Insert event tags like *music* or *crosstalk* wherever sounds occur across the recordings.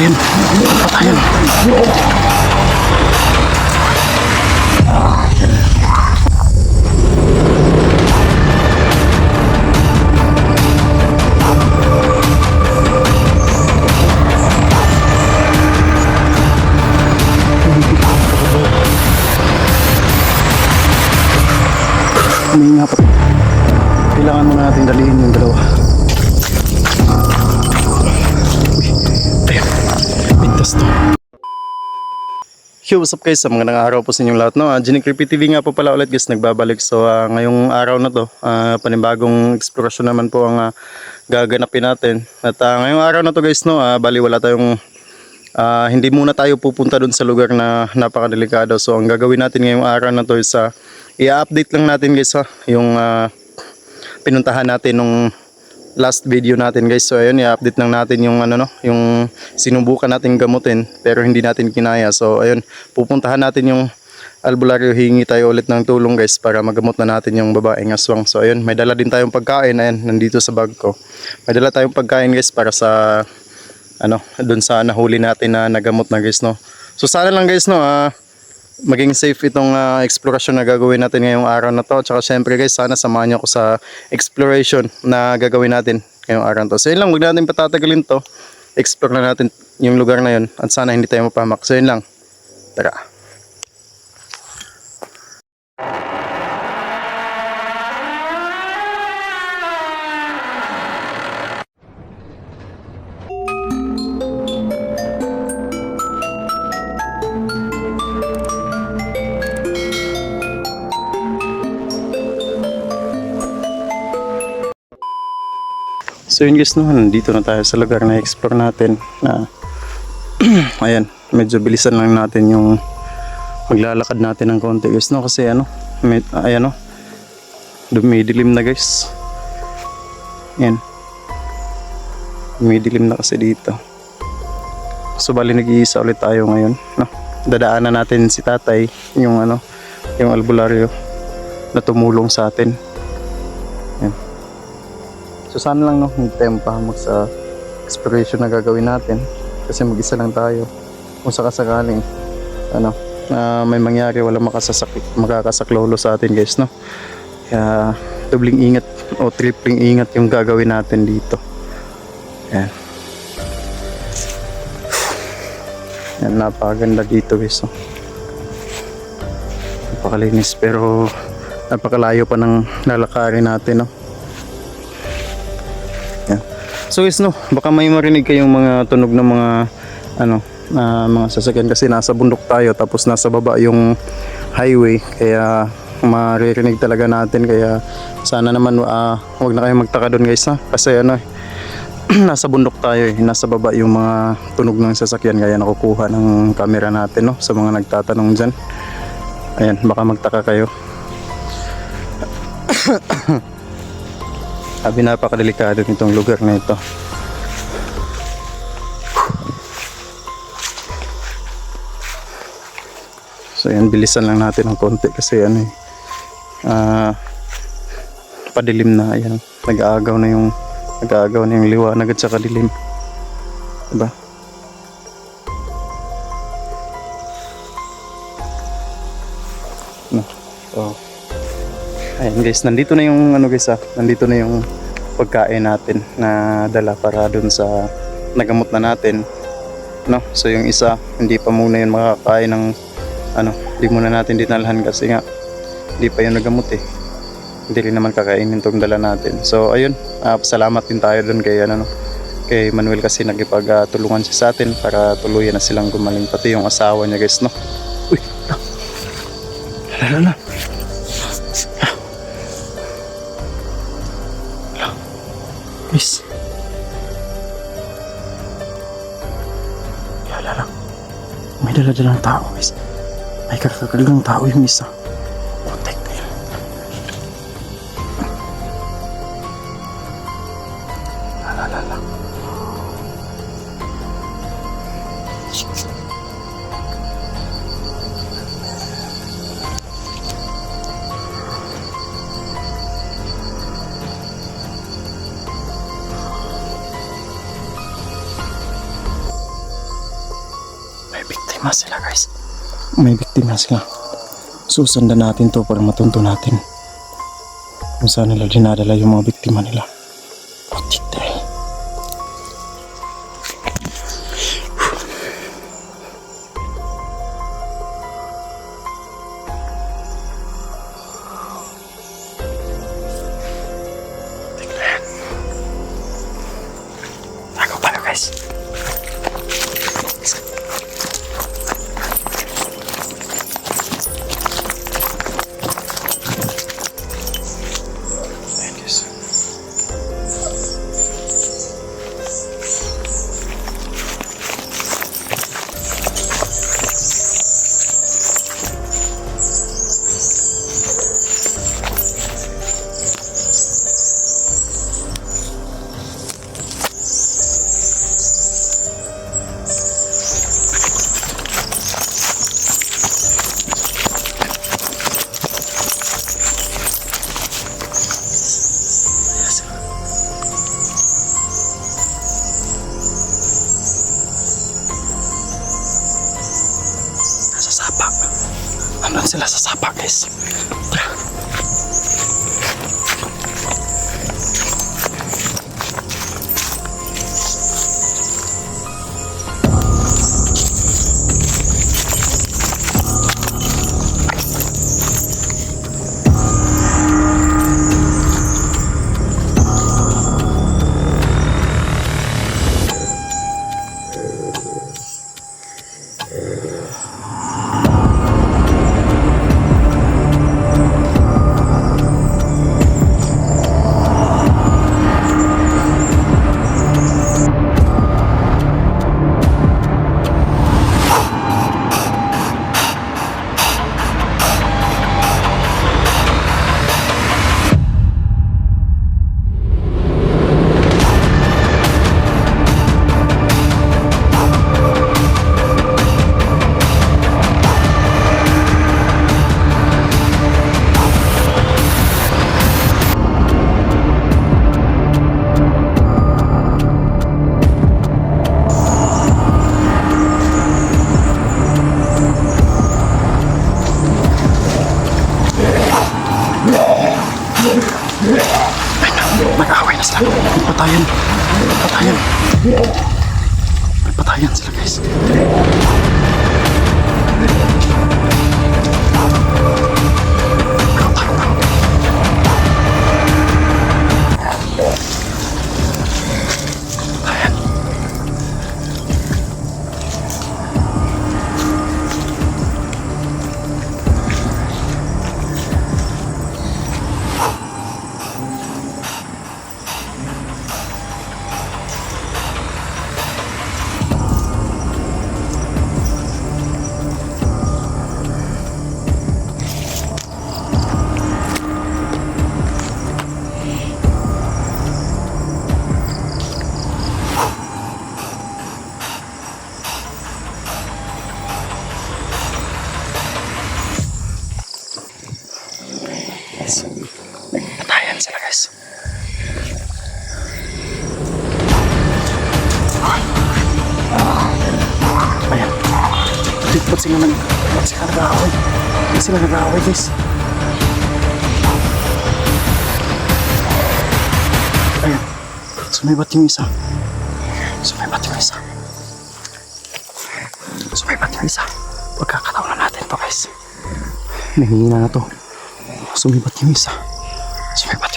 Patayan. Patayan. Yo, what's up guys? Sa mga araw po sa inyong lahat. No? Uh, Genie TV nga po pala ulit guys, nagbabalik. So ah, ngayong araw na to, ah, panibagong eksplorasyon naman po ang ah, gaganapin natin. At ah, ngayong araw na to guys, no, ah, bali wala tayong Ah, hindi muna tayo pupunta dun sa lugar na napakadelikado. So ang gagawin natin ngayong araw na to is ah, i-update lang natin guys ha, yung ah, pinuntahan natin nung last video natin guys. So ayun, i-update lang natin yung ano no, yung sinubukan natin gamutin pero hindi natin kinaya. So ayun, pupuntahan natin yung albularyo hingi tayo ulit ng tulong guys para magamot na natin yung babaeng aswang. So ayun, may dala din tayong pagkain ayan nandito sa bag ko. May dala tayong pagkain guys para sa ano, doon sa nahuli natin na nagamot na guys, no. So sana lang guys, no, ah, maging safe itong ah, exploration na gagawin natin ngayong araw na to. Tsaka syempre guys, sana samahan niyo ako sa exploration na gagawin natin ngayong araw na to. So yun lang, huwag natin patatagalin to. Explore na natin yung lugar na yun at sana hindi tayo mapahamak. So yun lang. Tara. So yun guys, no, nandito na tayo sa lugar na explore natin na *clears throat* ayan, medyo bilisan lang natin yung maglalakad natin ng konti guys, no, kasi ano, may, ayan no, dumidilim na guys. Ayan. Dumidilim na kasi dito. So bali nag-iisa ulit tayo ngayon, no. Dadaanan natin si tatay, yung ano, yung albularyo na tumulong sa atin. So sana lang no, hindi tayo mapahamak sa exploration na gagawin natin kasi mag-isa lang tayo. Kung sakasakaling ano, na may mangyari wala makasasak makakasaklolo sa atin guys no. Kaya dobling ingat o tripling ingat yung gagawin natin dito. Yan. Yan napakaganda dito guys no. Napakalinis pero napakalayo pa ng lalakarin natin no. So guys no, baka may marinig kayong mga tunog ng mga ano, na mga sasakyan kasi nasa bundok tayo tapos nasa baba yung highway. Kaya maririnig talaga natin. Kaya sana naman ah, wag na kayong magtaka doon guys ha. Kasi ano *clears throat* nasa bundok tayo eh, nasa baba yung mga tunog ng sasakyan. Kaya nakukuha ng camera natin no sa mga nagtatanong diyan. Ayan, baka magtaka kayo. *clears throat* Sabi napakadelikado nitong lugar na ito. So yan, bilisan lang natin ng konti kasi ano eh, ah, padilim na, ayan, nag-aagaw na yung, nag-aagaw na yung liwanag at saka dilim. Diba? Guys, nandito na yung ano guys ah, nandito na yung pagkain natin na dala para dun sa nagamot na natin. No? So yung isa, hindi pa muna yun makakain ng ano, hindi muna natin dinalhan kasi nga hindi pa yun nagamot eh. Hindi rin naman kakainin tong dala natin. So ayun, ah, salamat din tayo dun kay ano no, kay Manuel kasi nagipagtulungan siya sa atin para tuluyan na silang gumaling pati yung asawa niya guys no. Uy, la, la, May dala-dalang tao, guys. May kakagalang tao yung isa. Biktima sila guys. May biktima sila. Susundan natin to para matunto natin kung saan nila dinadala yung mga biktima nila. Yeah. Sila nag... Sila nag-aaway? Sila nag-aaway guys? Ayan. Sumibat yung isa. Sumibat yung isa. Sumibat yung isa. Pagkakataon na natin to guys. Nangihina na to. Sumibat yung isa. Sumibat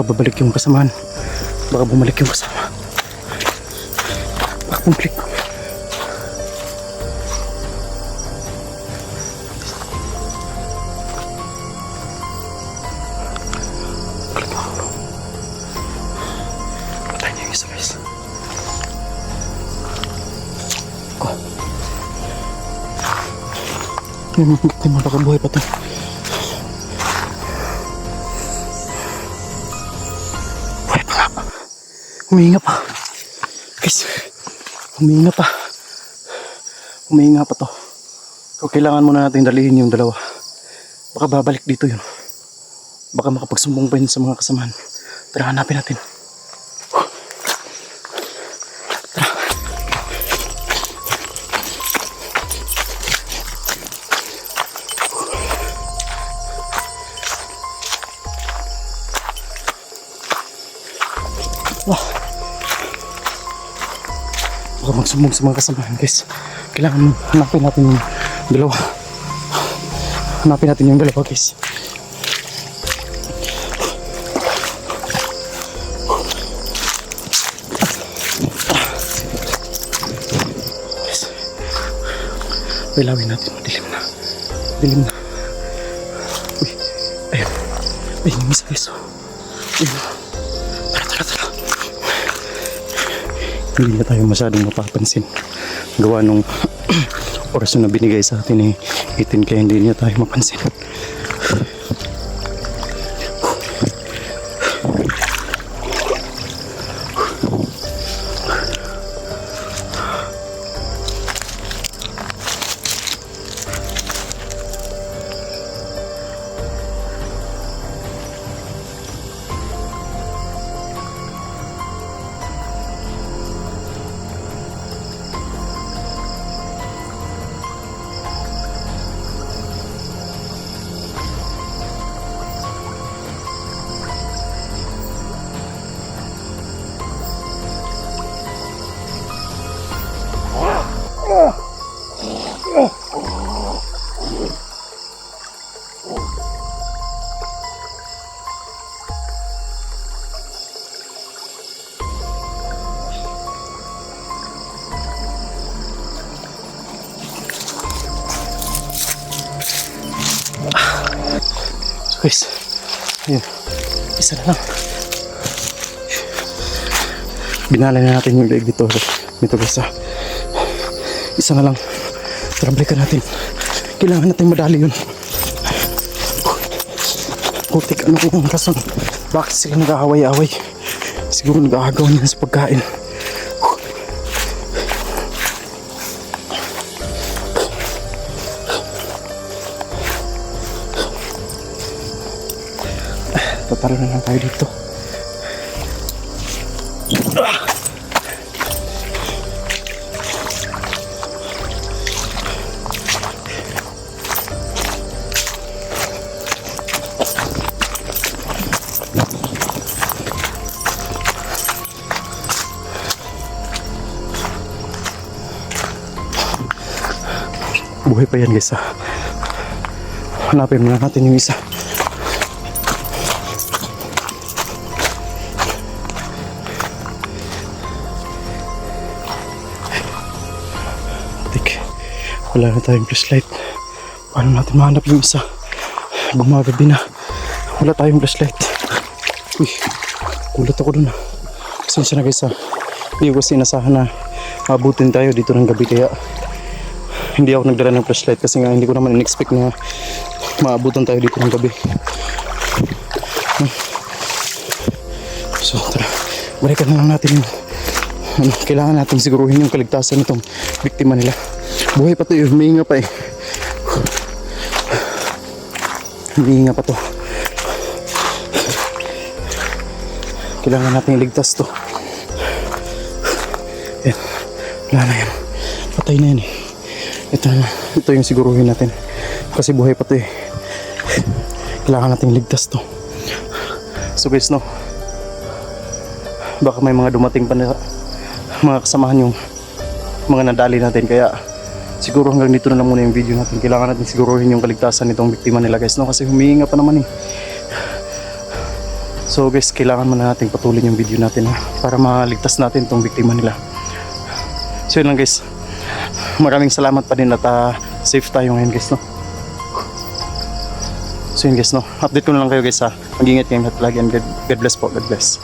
Baka babalik yung kasamaan. Baka bumalik yung kasama. Baka bumalik. Patay niya yung isa guys. Ko. Yung biktima baka buhay pa to. Humihinga pa. Guys, humihinga pa. Humihinga pa to. So, kailangan muna natin dalihin yung dalawa. Baka babalik dito yun. Baka makapagsumbong pa yun sa mga kasamahan. Tara, hanapin natin. Baka magsumbong sa mga kasamahan guys. Kailangan hanapin natin yung dalawa. Hanapin natin yung dalawa guys. Pilawin natin. Dilim na. Dilim na. Uy. Ayun. Ayun yung isa guys. Ayun. Hindi na tayo masyadong mapapansin. Gawa nung *clears throat* orasyon na binigay sa atin ni Itin kaya hindi niya tayo mapansin guys ayun isa na lang binalay na natin yung leg dito dito guys ah. isa na lang tara balikan natin kailangan natin madali yun Putik ano kung rason bakit sila nag-aaway-away siguro nag-aagaw nila sa pagkain tatalo na lang tayo dito buhay pa yan guys ah. hanapin muna natin yung isa wala na tayong flashlight. Paano natin mahanap yung isa? Gumagabi na. Wala tayong flashlight. Uy, kulat ako dun ah. Pasensya na guys ah. Hindi ko kasi inasahan na mabutin tayo dito ng gabi kaya hindi ako nagdala ng flashlight kasi nga hindi ko naman in-expect na maabutan tayo dito ng gabi. So tara, balikan na lang natin yung ano, kailangan natin siguruhin yung kaligtasan nitong biktima nila. Buhay pa to eh, humihinga pa eh. Humihinga pa to. Kailangan natin iligtas to. Yan, wala na yan. Patay na yan eh. Ito na, ito yung siguruhin natin. Kasi buhay pa to eh. Kailangan natin iligtas to. So guys no, baka may mga dumating pa na mga kasamahan yung mga nadali natin kaya siguro hanggang dito na lang muna yung video natin kailangan natin siguruhin yung kaligtasan nitong biktima nila guys no kasi humihinga pa naman eh So guys, kailangan muna natin patuloy yung video natin ha, para maligtas natin tong biktima nila. So yun lang guys. Maraming salamat pa din at ah, safe tayo ngayon guys no. So yun guys no, update ko na lang kayo guys ha. Mag-ingat kayo lahat lagi and God bless po, God bless.